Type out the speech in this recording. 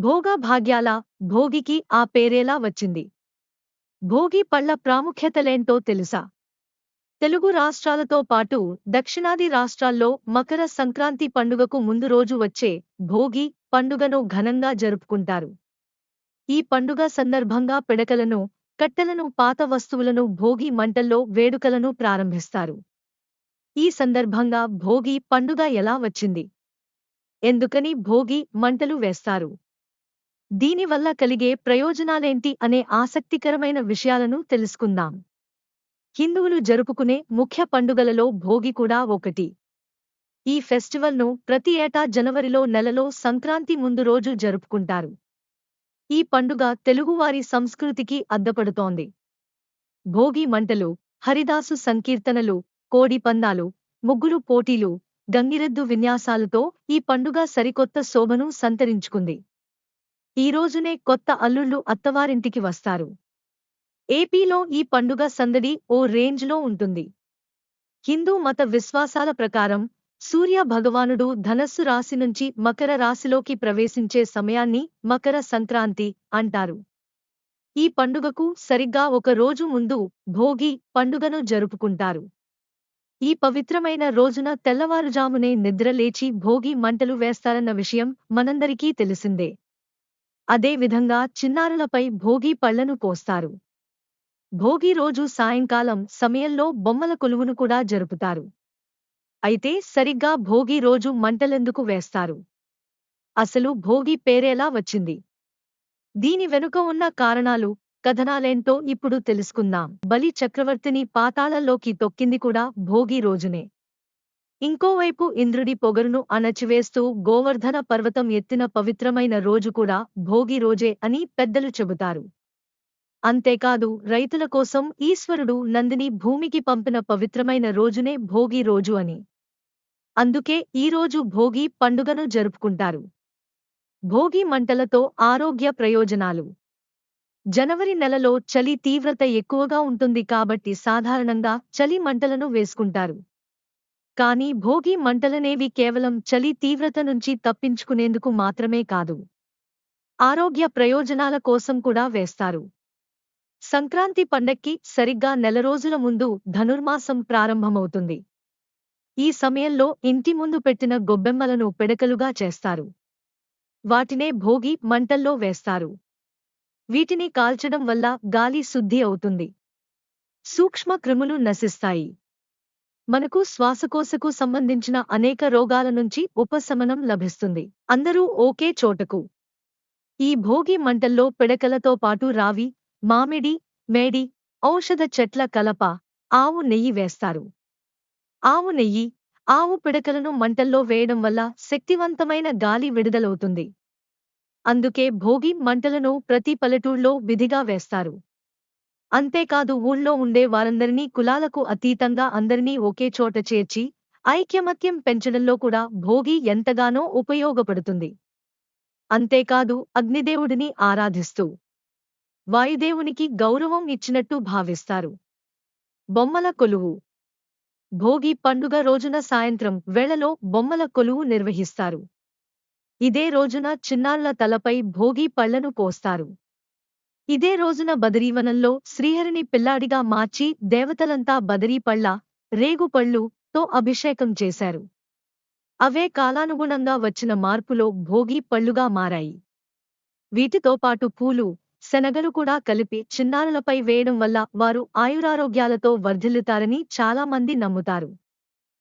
భోగభాగ్యాల భోగికి ఆ పేరేలా వచ్చింది. భోగి పళ్ళ ప్రాముఖ్యతలేంటో తెలుసా? తెలుగు రాష్ట్రాలతో పాటు దక్షిణాది రాష్ట్రాల్లో మకర సంక్రాంతి పండుగకు ముందు రోజు వచ్చే భోగి పండుగను ఘనంగా జరుపుకుంటారు. ఈ పండుగ సందర్భంగా పిడకలను కట్టెలను పాత వస్తువులను భోగి మంటల్లో వేడుకలను ప్రారంభిస్తారు. ఈ సందర్భంగా భోగి పండుగ ఎలా వచ్చింది? ఎందుకని భోగి మంటలు వేస్తారు? దీనివల్ల కలిగే ప్రయోజనాలేంటి అనే ఆసక్తికరమైన విషయాలను తెలుసుకుందాం. హిందువులు జరుపుకునే ముఖ్య పండుగలలో భోగి కూడా ఒకటి. ఈ ఫెస్టివల్ను ప్రతి ఏటా జనవరిలో నెలలో సంక్రాంతి ముందు రోజు జరుపుకుంటారు. ఈ పండుగ తెలుగువారి సంస్కృతికి అద్దపడుతోంది. భోగి మంటలు హరిదాసు సంకీర్తనలు కోడి పందాలు ముగ్గులు పోటీలు గంగిరెద్దు విన్యాసాలతో ఈ పండుగ సరికొత్త శోభను సంతరించుకుంది. ఈ రోజునే కొత్త అల్లుళ్ళు అత్తవారింటికి వస్తారు. ఏపీలో ఈ పండుగ సందడి ఓ రేంజ్లో ఉంటుంది. హిందూ మత విశ్వాసాల ప్రకారం సూర్య భగవానుడు ధనస్సు రాశి నుంచి మకర రాశిలోకి ప్రవేశించే సమయాన్ని మకర సంక్రాంతి అంటారు. ఈ పండుగకు సరిగ్గా ఒక రోజు ముందు భోగి పండుగను జరుపుకుంటారు. ఈ పవిత్రమైన రోజున తెల్లవారుజామునే నిద్రలేచి భోగి మంటలు వేస్తారన్న విషయం మనందరికీ తెలిసిందే. అదేవిధంగా చిన్నారులపై భోగి పళ్ళను పోస్తారు భోగి రోజు సాయంకాలం సమయంలో బొమ్మల కొలువును కూడా జరుపుతారు. అయితే సరిగ్గా భోగి రోజు మంటలెందుకు వేస్తారు? అసలు భోగి పేరేలా వచ్చింది? దీని వెనుక ఉన్న కారణాలు కథనాలేంటో ఇప్పుడు తెలుసుకుందాం. బలి చక్రవర్తిని పాతాళంలోకి తొక్కింది కూడా భోగి రోజునే. ఇంకోవైపు ఇంద్రుడి పొగరును అణచివేస్తూ గోవర్ధన పర్వతం ఎత్తిన పవిత్రమైన రోజు కూడా భోగి రోజే అని పెద్దలు చెబుతారు. అంతేకాదు రైతుల కోసం ఈశ్వరుడు నందిని భూమికి పంపిన పవిత్రమైన రోజునే భోగి రోజు అని. అందుకే ఈ రోజు భోగి పండుగను జరుపుకుంటారు. భోగి మంటలతో ఆరోగ్య ప్రయోజనాలు. జనవరి నెలలో చలి తీవ్రత ఎక్కువగా ఉంటుంది కాబట్టి సాధారణంగా చలి మంటలను వేసుకుంటారు. కానీ భోగి మంటలనేవి కేవలం చలి తీవ్రత నుంచి తప్పించుకునేందుకు మాత్రమే కాదు. ఆరోగ్య ప్రయోజనాల కోసం కూడా వేస్తారు. సంక్రాంతి పండక్కి సరిగ్గా నెల రోజుల ముందు ధనుర్మాసం ప్రారంభమవుతుంది. ఈ సమయంలో ఇంటి ముందు పెట్టిన గొబ్బెమ్మలను పిడకలుగా చేస్తారు. వాటినే భోగి మంటల్లో వేస్తారు. వీటిని కాల్చడం వల్ల గాలి శుద్ధి అవుతుంది. సూక్ష్మ క్రిములు నశిస్తాయి. మనకు శ్వాసకోశకు సంబంధించిన అనేక రోగాల నుంచి ఉపశమనం లభిస్తుంది. అందరూ ఒకే చోటకు. ఈ భోగి మంటల్లో పిడకలతో పాటు రావి మామిడి మేడి ఔషధ చెట్ల కలప ఆవు నెయ్యి వేస్తారు. ఆవు నెయ్యి ఆవు పిడకలను మంటల్లో వేయడం వల్ల శక్తివంతమైన గాలి విడుదలవుతుంది. అందుకే భోగి మంటలను ప్రతి పల్లెటూళ్ళలో విధిగా వేస్తారు. అంతేకాదు ఊళ్ళో ఉండే వారందరినీ కులాలకు అతీతంగా అందరినీ ఒకే చోట చేర్చి ఐక్యమత్యం పెంచడంలో కూడా భోగి ఎంతగానో ఉపయోగపడుతుంది. అంతేకాదు అగ్నిదేవుడిని ఆరాధిస్తూ వాయుదేవునికి గౌరవం ఇచ్చినట్టు భావిస్తారు. బొమ్మల కొలువు. భోగి పండుగ రోజున సాయంత్రం వేళలో బొమ్మల కొలువు నిర్వహిస్తారు. ఇదే రోజున చిన్నాళ్ళ తలపై భోగి పళ్ళను పోస్తారు ఇదే రోజున బదరీవనంలో శ్రీహరిని పిల్లాడిగా మార్చి దేవతలంతా బదరీపళ్ళ రేగుపళ్ళు తో అభిషేకం చేశారు. అవే కాలానుగుణంగా వచ్చిన మార్పులో భోగి పళ్ళుగా మారాయి. వీటితో పాటు పూలు శనగలు కూడా కలిపి చిన్నారులపై వేయడం వల్ల వారు ఆయురారోగ్యాలతో వర్ధిల్లుతారని చాలామంది నమ్ముతారు.